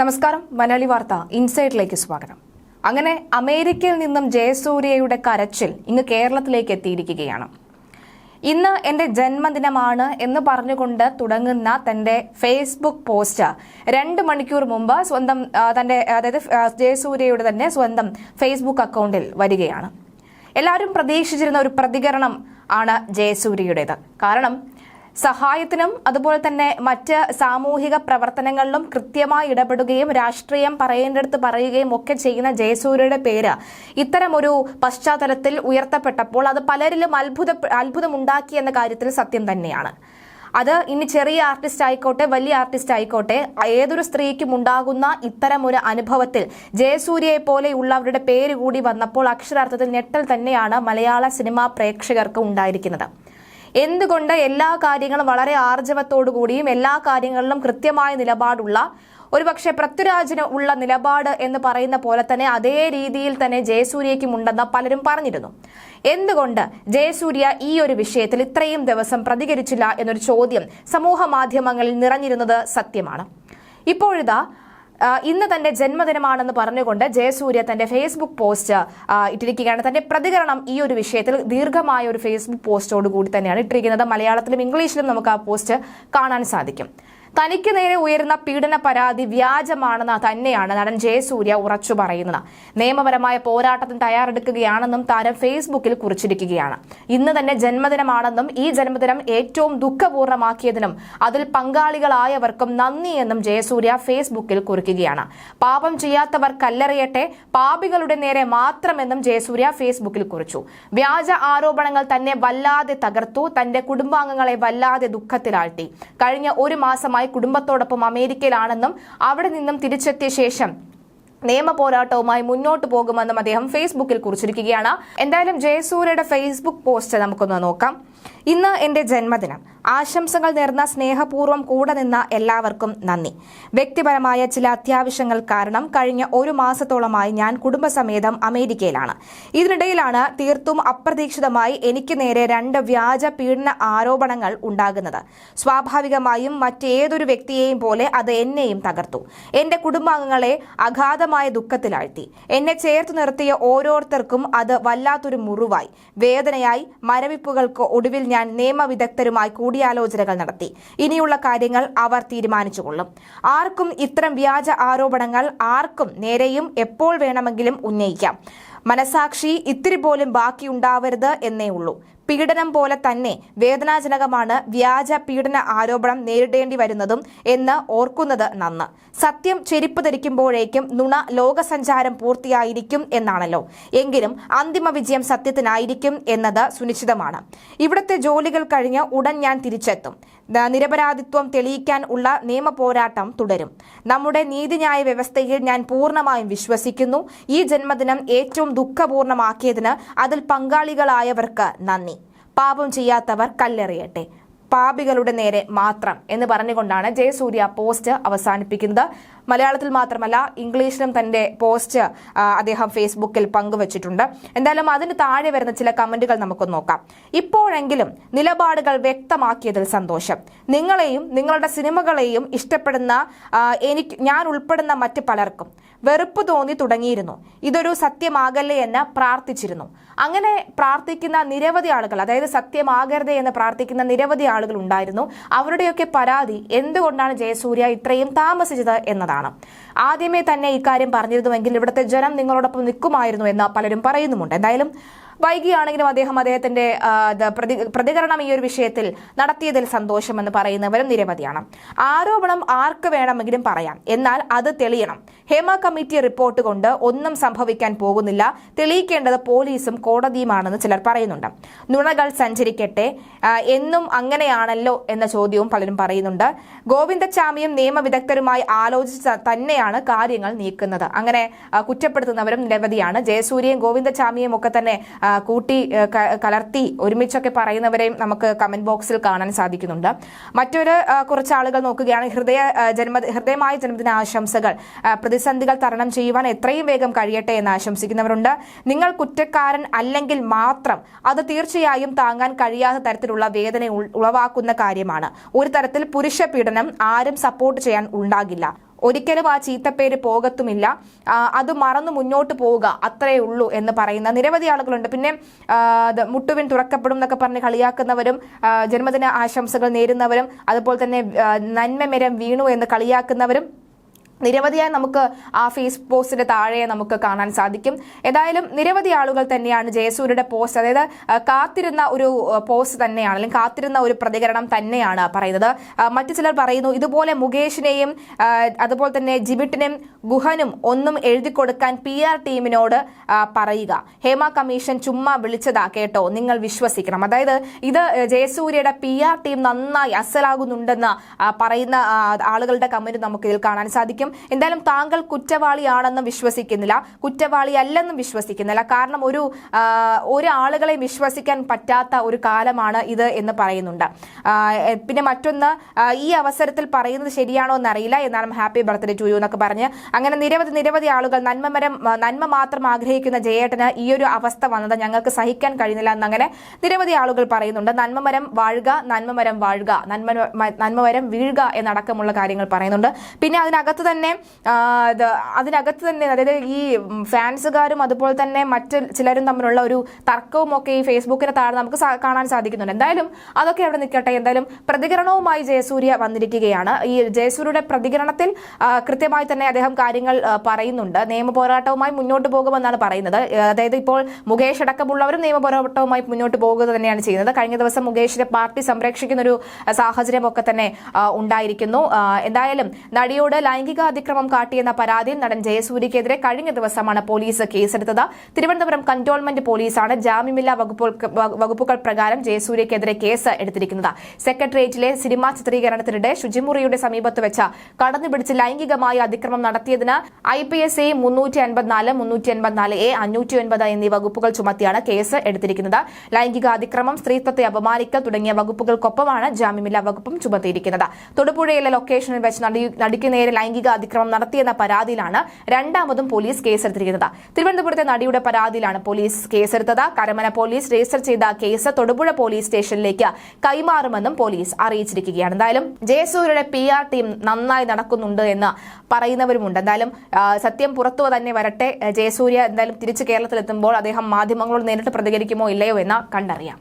നമസ്കാരം മലയാളി വാർത്ത ഇൻസൈഡിലേക്ക് സ്വാഗതം. അങ്ങനെ അമേരിക്കയിൽ നിന്നും ജയസൂര്യയുടെ കരച്ചിൽ ഇന്ന് കേരളത്തിലേക്ക് എത്തിയിരിക്കുകയാണ്. ഇന്ന് എന്റെ ജന്മദിനമാണ് എന്ന് പറഞ്ഞുകൊണ്ട് തുടങ്ങുന്ന തന്റെ ഫേസ്ബുക്ക് പോസ്റ്റ് രണ്ട് മണിക്കൂർ മുമ്പ് സ്വന്തം തന്റെ അതായത് ജയസൂര്യയുടെ തന്നെ സ്വന്തം ഫേസ്ബുക്ക് അക്കൗണ്ടിൽ വരികയാണ്. എല്ലാവരും പ്രതീക്ഷിച്ചിരുന്ന ഒരു പ്രതികരണം ആണ് ജയസൂര്യയുടേത്. കാരണം സഹായത്തിനും അതുപോലെ തന്നെ മറ്റ് സാമൂഹിക പ്രവർത്തനങ്ങളിലും കൃത്യമായി ഇടപെടുകയും രാഷ്ട്രീയം പറയേണ്ടടുത്ത് പറയുകയും ഒക്കെ ചെയ്യുന്ന ജയസൂര്യയുടെ പേര് ഇത്തരമൊരു പശ്ചാത്തലത്തിൽ ഉയർത്തപ്പെട്ടപ്പോൾ അത് പലരിലും അത്ഭുത അത്ഭുതമുണ്ടാക്കി എന്ന കാര്യത്തിൽ സത്യം തന്നെയാണ്. അത് ഇനി ചെറിയ ആർട്ടിസ്റ്റ് ആയിക്കോട്ടെ വലിയ ആർട്ടിസ്റ്റ് ആയിക്കോട്ടെ ഏതൊരു സ്ത്രീക്കും ഉണ്ടാകുന്ന ഇത്തരം ഒരു അനുഭവത്തിൽ ജയസൂര്യയെ പോലെയുള്ളവരുടെ പേര് കൂടി വന്നപ്പോൾ അക്ഷരാർത്ഥത്തിൽ ഞെട്ടൽ തന്നെയാണ് മലയാള സിനിമാ പ്രേക്ഷകർക്ക് ഉണ്ടായിരിക്കുന്നത്. എന്തുകൊണ്ട് എല്ലാ കാര്യങ്ങളും വളരെ ആർജവത്തോടു കൂടിയും എല്ലാ കാര്യങ്ങളിലും കൃത്യമായ നിലപാടുള്ള ഒരുപക്ഷെ പൃഥ്വിരാജിന് ഉള്ള നിലപാട് എന്ന് പറയുന്ന പോലെ തന്നെ അതേ രീതിയിൽ തന്നെ ജയസൂര്യയ്ക്കും ഉണ്ടെന്ന് പലരും പറഞ്ഞിരുന്നു. എന്തുകൊണ്ട് ജയസൂര്യ ഈ ഒരു വിഷയത്തിൽ ഇത്രയും ദിവസം പ്രതികരിച്ചില്ല എന്നൊരു ചോദ്യം സമൂഹ മാധ്യമങ്ങളിൽ നിറഞ്ഞിരുന്നത് സത്യമാണ്. ഇപ്പോഴിതാ ഇന്ന് തന്റെ ജന്മദിനമാണെന്ന് പറഞ്ഞുകൊണ്ട് ജയസൂര്യ തന്റെ ഫേസ്ബുക്ക് പോസ്റ്റ് ഇട്ടിരിക്കുകയാണ്. തന്റെ പ്രതികരണം ഈ ഒരു വിഷയത്തിൽ ദീർഘമായ ഒരു ഫേസ്ബുക്ക് പോസ്റ്റോട് കൂടി തന്നെയാണ് ഇട്ടിരിക്കുന്നത്. മലയാളത്തിലും ഇംഗ്ലീഷിലും നമുക്ക് ആ പോസ്റ്റ് കാണാൻ സാധിക്കും. തനിക്ക് നേരെ ഉയരുന്ന പീഡന പരാതി വ്യാജമാണെന്ന് തന്നെയാണ് നടൻ ജയസൂര്യ ഉറച്ചു പറയുന്നത്. നിയമപരമായ പോരാട്ടത്തിന് തയ്യാറെടുക്കുകയാണെന്നും താരം ഫേസ്ബുക്കിൽ കുറിച്ചിരിക്കുകയാണ്. ഇന്ന് തന്നെ ജന്മദിനമാണെന്നും ഈ ജന്മദിനം ഏറ്റവും ദുഃഖപൂർണമാക്കിയതിനും അതിൽ പങ്കാളികളായവർക്കും നന്ദിയെന്നും ജയസൂര്യ ഫേസ്ബുക്കിൽ കുറിക്കുകയാണ്. പാപം ചെയ്യാത്തവർ കല്ലെറിയട്ടെ പാപികളുടെ നേരെ മാത്രമെന്നും ജയസൂര്യ ഫേസ്ബുക്കിൽ കുറിച്ചു. വ്യാജ ആരോപണങ്ങൾ തന്നെ വല്ലാതെ തകർത്തു തന്റെ കുടുംബാംഗങ്ങളെ വല്ലാതെ ദുഃഖത്തിലാഴ്ത്തി. കഴിഞ്ഞ ഒരു മാസമായി കുടുംബത്തോടൊപ്പം അമേരിക്കയിലാണെന്നും അവിടെ നിന്നും തിരിച്ചെത്തിയ ശേഷം നിയമ പോരാട്ടവുമായി മുന്നോട്ട് പോകുമെന്നും അദ്ദേഹം ഫേസ്ബുക്കിൽ കുറിച്ചിരിക്കുകയാണ്. എന്തായാലും ജയസൂര്യയുടെ ഫേസ്ബുക്ക് പോസ്റ്റ് നമുക്കൊന്ന് നോക്കാം. ഇന്ന് എന്റെ ജന്മദിനം. ആശംസകൾ നേർന്ന സ്നേഹപൂർവം കൂടെ നിന്ന എല്ലാവർക്കും നന്ദി. വ്യക്തിപരമായ ചില അത്യാവശ്യങ്ങൾ കാരണം കഴിഞ്ഞ ഒരു മാസത്തോളമായി ഞാൻ കുടുംബസമേതം അമേരിക്കയിലാണ്. ഇതിനിടയിലാണ് തീർത്തും അപ്രതീക്ഷിതമായി എനിക്ക് നേരെ രണ്ട് വ്യാജ പീഡന ആരോപണങ്ങൾ ഉണ്ടാകുന്നത്. സ്വാഭാവികമായും മറ്റേതൊരു വ്യക്തിയെയും പോലെ അത് എന്നെയും തകർത്തു. എന്റെ കുടുംബാംഗങ്ങളെ അഗാധമായ ദുഃഖത്തിലാഴ്ത്തി. എന്നെ ചേർത്ത് നിർത്തിയ ഓരോരുത്തർക്കും അത് വല്ലാത്തൊരു മുറിവായി. വേദനയായി. മരവിപ്പുകൾക്ക് ഒടുവിൽ ഞാൻ നിയമവിദഗ്ധരുമായി കൂടിയാലോചനകൾ നടത്തി. ഇനിയുള്ള കാര്യങ്ങൾ അവർ തീരുമാനിച്ചുകൊള്ളും. ആർക്കും ഇത്തരം വ്യാജ ആരോപണങ്ങൾ ആർക്കും നേരെയും എപ്പോൾ വേണമെങ്കിലും ഉന്നയിക്കാം. മനസാക്ഷി ഇത്തിരി പോലും ബാക്കിയുണ്ടാവരുത് എന്നേ ഉള്ളൂ. പീഡനം പോലെ തന്നെ വേദനാജനകമാണ് വ്യാജ പീഡന ആരോപണം നേരിടേണ്ടി വരുന്നതും എന്ന് ഓർക്കുന്നത് നന്ന്. സത്യം ചെരിപ്പ് ധരിക്കുമ്പോഴേക്കും നുണ ലോകസഞ്ചാരം പൂർത്തിയായിരിക്കും എന്നാണല്ലോ. എങ്കിലും അന്തിമ വിജയം സത്യത്തിനായിരിക്കും എന്നത് സുനിശ്ചിതമാണ്. ഇവിടുത്തെ ജോലികൾ കഴിഞ്ഞ് ഉടൻ ഞാൻ തിരിച്ചെത്തും. നിരപരാധിത്വം തെളിയിക്കാൻ ഉള്ള നിയമ പോരാട്ടം തുടരും. നമ്മുടെ നീതിന്യായ വ്യവസ്ഥയിൽ ഞാൻ പൂർണമായും വിശ്വസിക്കുന്നു. ഈ ജന്മദിനം ഏറ്റവും ദുഃഖപൂർണമാക്കിയതിന് അതിൽ പങ്കാളികളായവർക്ക് നന്ദി. പാപം ചെയ്യാത്തവർ കല്ലെറിയട്ടെ. പാപികളുടെ നേരെ മാത്രം എന്ന് പറഞ്ഞുകൊണ്ടാണ് ജയസൂര്യ പോസ്റ്റ് അവസാനിപ്പിക്കുന്നത്. മലയാളത്തിൽ മാത്രമല്ല ഇംഗ്ലീഷിലും തന്റെ പോസ്റ്റ് അദ്ദേഹം ഫേസ്ബുക്കിൽ പങ്കുവച്ചിട്ടുണ്ട്. എന്തായാലും അതിന് താഴെ വരുന്ന ചില കമന്റുകൾ നമുക്ക് നോക്കാം. ഇപ്പോഴെങ്കിലും നിലപാടുകൾ വ്യക്തമാക്കിയതിൽ സന്തോഷം. നിങ്ങളെയും നിങ്ങളുടെ സിനിമകളെയും ഇഷ്ടപ്പെടുന്ന എനിക്ക് ഞാൻ ഉൾപ്പെടുന്ന മറ്റ് പലർക്കും വെറുപ്പ് തോന്നി തുടങ്ങിയിരുന്നു. ഇതൊരു സത്യമാകല്ലേ എന്ന് പ്രാർത്ഥിച്ചിരുന്നു. അങ്ങനെ പ്രാർത്ഥിക്കുന്ന നിരവധി ആളുകൾ അതായത് സത്യമാകരുതേ എന്ന് പ്രാർത്ഥിക്കുന്ന നിരവധി ആളുകൾ ഉണ്ടായിരുന്നു. അവരുടെയൊക്കെ പരാതി എന്തുകൊണ്ടാണ് ജയസൂര്യ ഇത്രയും താമസിച്ചത് എന്നതാണ്. ആദ്യമേ തന്നെ ഇക്കാര്യം പറഞ്ഞിരുന്നുവെങ്കിൽ ഇവിടുത്തെ ജനം നിങ്ങളോടൊപ്പം നിൽക്കുമായിരുന്നു എന്ന് പലരും പറയുന്നുമുണ്ട്. എന്തായാലും വൈകിയാണെങ്കിലും അദ്ദേഹം അദ്ദേഹത്തിന്റെ പ്രതികരണം ഈ ഒരു വിഷയത്തിൽ നടത്തിയതിൽ സന്തോഷമെന്ന് പറയുന്നവരും നിരവധിയാണ്. ആരോപണം ആർക്ക് വേണമെങ്കിലും പറയാം. എന്നാൽ അത് തെളിയണം. ഹേമ കമ്മിറ്റി റിപ്പോർട്ട് കൊണ്ട് ഒന്നും സംഭവിക്കാൻ പോകുന്നില്ല. തെളിയിക്കേണ്ടത് പോലീസും കോടതിയുമാണെന്ന് ചിലർ പറയുന്നുണ്ട്. നുണകൾ സഞ്ചരിക്കട്ടെ എന്നും അങ്ങനെയാണല്ലോ എന്ന ചോദ്യവും പലരും പറയുന്നുണ്ട്. ഗോവിന്ദച്ചാമിയും നിയമവിദഗ്ധരുമായി ആലോചിച്ച് തന്നെയാണ് കാര്യങ്ങൾ നീക്കുന്നത്. അങ്ങനെ കുറ്റപ്പെടുത്തുന്നവരും നിരവധിയാണ്. ജയസൂര്യയും ഗോവിന്ദച്ചാമിയും ഒക്കെ തന്നെ കൂട്ടി കലർത്തി ഒരുമിച്ചൊക്കെ പറയുന്നവരെയും നമുക്ക് കമന്റ് ബോക്സിൽ കാണാൻ സാധിക്കുന്നുണ്ട്. മറ്റൊരു കുറച്ച് ആളുകൾ നോക്കുകയാണ്. ഹൃദയ ജന്മ ഹൃദയമായ ജന്മദിന ആശംസകൾ പ്രതിസന്ധികൾ തരണം ചെയ്യുവാൻ എത്രയും വേഗം കഴിയട്ടെ എന്ന് ആശംസിക്കുന്നവരുണ്ട്. നിങ്ങൾ കുറ്റക്കാരൻ അല്ലെങ്കിൽ മാത്രം അത് തീർച്ചയായും താങ്ങാൻ കഴിയാത്ത തരത്തിലുള്ള വേദന ഉളവാക്കുന്ന കാര്യമാണ്. ഒരു തരത്തിൽ പുരുഷ പീഡനം ആരും സപ്പോർട്ട് ചെയ്യാൻ ഉണ്ടാകില്ല. ഒരിക്കലും ആ ചീത്തപ്പേര് പോകത്തുമില്ല. അത് മറന്നു മുന്നോട്ട് പോവുക അത്രേ ഉള്ളൂ എന്ന് പറയുന്ന നിരവധി ആളുകളുണ്ട്. പിന്നെ മുട്ടുവിൻ തുറക്കപ്പെടും എന്നൊക്കെ പറഞ്ഞ് കളിയാക്കുന്നവരും ജന്മദിന ആശംസകൾ നേരുന്നവരും അതുപോലെ തന്നെ നന്മമരം വീണു എന്ന് കളിയാക്കുന്നവരും നിരവധിയായി നമുക്ക് ആ ഫേസ് പോസ്റ്റിന്റെ താഴെ നമുക്ക് കാണാൻ സാധിക്കും. ഏതായാലും നിരവധി ആളുകൾ തന്നെയാണ് ജയസൂര്യയുടെ പോസ്റ്റ് അതായത് കാത്തിരുന്ന ഒരു പോസ്റ്റ് തന്നെയാണ് അല്ലെങ്കിൽ കാത്തിരുന്ന ഒരു പ്രതികരണം തന്നെയാണ് പറയുന്നത്. മറ്റു ചിലർ പറയുന്നു ഇതുപോലെ മുകേഷിനെയും അതുപോലെ തന്നെ ജിബിട്ടിനും ഗുഹനും ഒന്നും എഴുതി കൊടുക്കാൻ പി ആർ ടീമിനോട് പറയുക. ഹേമ കമ്മീഷൻ ചുമ്മാ വിളിച്ചതാ കേട്ടോ നിങ്ങൾ വിശ്വസിക്കണം. അതായത് ഇത് ജയസൂര്യയുടെ പി ആർ ടീം നന്നായി അസലാകുന്നുണ്ടെന്ന് പറയുന്ന ആളുകളുടെ കമന്റ് നമുക്ക് ഇതിൽ കാണാൻ സാധിക്കും. എന്തായാലും താങ്കൾ കുറ്റവാളിയാണെന്നും വിശ്വസിക്കുന്നില്ല. കുറ്റവാളിയല്ലെന്നും വിശ്വസിക്കുന്നില്ല. കാരണം ഒരു ഒരു ഒരാളുകളെ വിശ്വസിക്കാൻ പറ്റാത്ത ഒരു കാലമാണ് ഇത് എന്ന് പറയുന്നുണ്ട്. പിന്നെ മറ്റൊന്ന് ഈ അവസരത്തിൽ പറയുന്നത് ശരിയാണോ എന്നറിയില്ല. എന്നാലും ഹാപ്പി ബർത്ത്ഡേ ടു യു എന്നൊക്കെ പറഞ്ഞ് അങ്ങനെ നിരവധി നിരവധി ആളുകൾ നന്മമരം നന്മ മാത്രം ആഗ്രഹിക്കുന്ന ജയേട്ടന് ഈ ഒരു അവസ്ഥ വന്നത് ഞങ്ങൾക്ക് സഹിക്കാൻ കഴിയുന്നില്ല എന്നങ്ങനെ നിരവധി ആളുകൾ പറയുന്നുണ്ട്. നന്മമരം വാഴുക നന്മമരം വാഴുക നന്മ നന്മമരം വീഴുക എന്നടക്കമുള്ള കാര്യങ്ങൾ പറയുന്നുണ്ട്. പിന്നെ അതിനകത്ത് തന്നെ ഇത് അതിനകത്ത് തന്നെ അതായത് ഈ ഫാൻസുകാരും അതുപോലെ തന്നെ മറ്റ് ചിലരും തമ്മിലുള്ള ഒരു തർക്കവും ഒക്കെ ഈ ഫേസ്ബുക്കിന് താഴെ നമുക്ക് കാണാൻ സാധിക്കുന്നുണ്ട്. എന്തായാലും അതൊക്കെ അവിടെ നിൽക്കട്ടെ. എന്തായാലും പ്രതികരണവുമായി ജയസൂര്യ വന്നിരിക്കുകയാണ്. ഈ ജയസൂര്യയുടെ പ്രതികരണത്തിൽ കൃത്യമായി തന്നെ അദ്ദേഹം കാര്യങ്ങൾ പറയുന്നുണ്ട്. നിയമ പോരാട്ടവുമായി മുന്നോട്ട് പോകുമെന്നാണ് പറയുന്നത്. അതായത് ഇപ്പോൾ മുകേഷ് അടക്കമുള്ളവരും നിയമ പോരാട്ടവുമായി മുന്നോട്ട് പോകുക തന്നെയാണ് ചെയ്യുന്നത്. കഴിഞ്ഞ ദിവസം മുകേഷിനെ പാർട്ടി സംരക്ഷിക്കുന്ന ഒരു സാഹചര്യമൊക്കെ തന്നെ ഉണ്ടായിരിക്കുന്നു. എന്തായാലും നടിയോട് ലൈംഗിക അതിക്രമം കാട്ടിയെന്ന പരാതിയിൽ നടൻ ജയസൂര്യക്കെതിരെ കഴിഞ്ഞ ദിവസമാണ് പോലീസ് കേസെടുത്തത്. തിരുവനന്തപുരം കന്റോൺമെന്റ് പോലീസാണ് ജാമ്യമില്ലാ വകുപ്പുകൾ പ്രകാരം ജയസൂര്യക്കെതിരെ കേസ് എടുത്തിരിക്കുന്നത്. സെക്രട്ടേറിയറ്റിലെ സിനിമാ ചിത്രീകരണത്തിനിടെ ശുചിമുറിയുടെ സമീപത്ത് വെച്ച് കടന്നുപിടിച്ച് ലൈംഗികമായ അതിക്രമം നടത്തിയതിന് ഐ പി എസ് എ മുന്നൂറ്റി അൻപത്തിനാല് മുന്നൂറ്റി എ അഞ്ഞൂറ്റി ഒൻപത് എന്നീ വകുപ്പുകൾ ചുമത്തിയാണ് കേസ് എടുത്തിരിക്കുന്നത്. ലൈംഗിക അതിക്രമം സ്ത്രീത്വത്തെ അപമാനിക്കൽ തുടങ്ങിയ വകുപ്പുകൾക്കൊപ്പമാണ് ജാമ്യമില്ലാ വകുപ്പും ചുമത്തിയിരിക്കുന്നത്. തൊടുപുഴയിലെ ലൊക്കേഷനിൽ വെച്ച് നടി- നടിക്ക് നേരെ ലൈംഗിക അതിക്രമം നടത്തിയെന്ന പരാതിയിലാണ് രണ്ടാമതും പോലീസ് കേസെടുത്തിരിക്കുന്നത്. തിരുവനന്തപുരത്തെ നടിയുടെ പരാതിയിലാണ് പോലീസ് കേസെടുത്തത്. കരമന പോലീസ് രജിസ്റ്റർ ചെയ്ത കേസ് തൊടുപുഴ പോലീസ് സ്റ്റേഷനിലേക്ക് കൈമാറുമെന്നും പോലീസ് അറിയിച്ചിരിക്കുകയാണ്. എന്തായാലും ജയസൂര്യയുടെ പി ആർ ടീം നന്നായി നടക്കുന്നുണ്ട് എന്ന് പറയുന്നവരുമുണ്ട്. എന്തായാലും സത്യം പുറത്തു തന്നെ വരട്ടെ. ജയസൂര്യ എന്തായാലും തിരിച്ച് കേരളത്തിലെത്തുമ്പോൾ അദ്ദേഹം മാധ്യമങ്ങളോട് നേരിട്ട് പ്രതികരിക്കുമോ ഇല്ലയോ എന്ന് കണ്ടറിയാം.